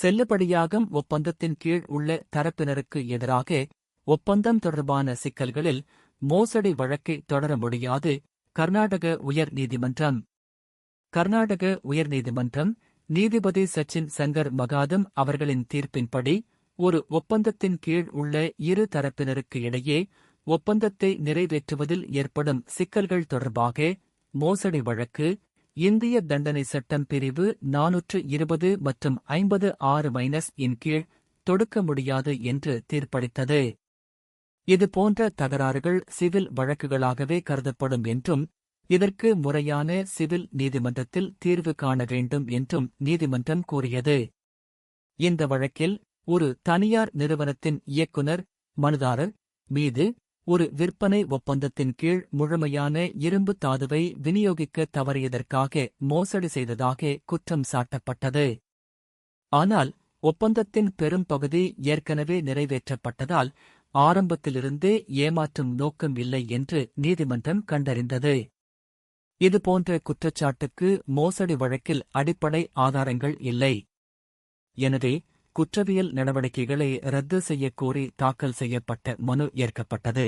செல்லுபடியாகும் ஒப்பந்தத்தின் கீழ் உள்ள தரப்பினருக்கு எதிராக ஒப்பந்தம் தொடர்பான சிக்கல்களில் மோசடி வழக்கை தொடர முடியாது. கர்நாடக உயர் நீதிமன்றம். கர்நாடக உயர்நீதிமன்றம் நீதிபதி சச்சின் சங்கர் மகாதம் அவர்களின் தீர்ப்பின்படி ஒரு ஒப்பந்தத்தின் கீழ் உள்ள இரு தரப்பினருக்கு இடையே ஒப்பந்தத்தை நிறைவேற்றுவதில் ஏற்படும் சிக்கல்கள் தொடர்பாக மோசடி வழக்கு இந்திய தண்டனை சட்டம் பிரிவு நானூற்று இருபது மற்றும் ஐம்பது ஆறு மைனஸ் இன் கீழ் தொடுக்க முடியாது என்று தீர்ப்பளித்தது. இதுபோன்ற தகராறுகள் சிவில் வழக்குகளாகவே கருதப்படும் என்றும் இதற்கு முறையான சிவில் நீதிமன்றத்தில் தீர்வு காண வேண்டும் என்றும் நீதிமன்றம் கூறியது. இந்த வழக்கில் ஒரு தனியார் நிறுவனத்தின் இயக்குனர் மனுதாரர் மீது ஒரு விற்பனை ஒப்பந்தத்தின் கீழ் முழுமையான இரும்பு தாதுவை விநியோகிக்க தவறியதற்காக மோசடி செய்ததாக குற்றம் சாட்டப்பட்டது. ஆனால் ஒப்பந்தத்தின் பெரும் பகுதி ஏற்கனவே நிறைவேற்றப்பட்டதால் ஆரம்பத்திலிருந்தே ஏமாற்றும் நோக்கம் இல்லை என்று நீதிமன்றம் கண்டறிந்தது. இதுபோன்ற குற்றச்சாட்டுக்கு மோசடி வழக்கில் அடிப்படை ஆதாரங்கள் இல்லை. எனவே குற்றவியல் நடவடிக்கைகளை ரத்து செய்யக்கோரி தாக்கல் செய்யப்பட்ட மனு ஏற்கப்பட்டது.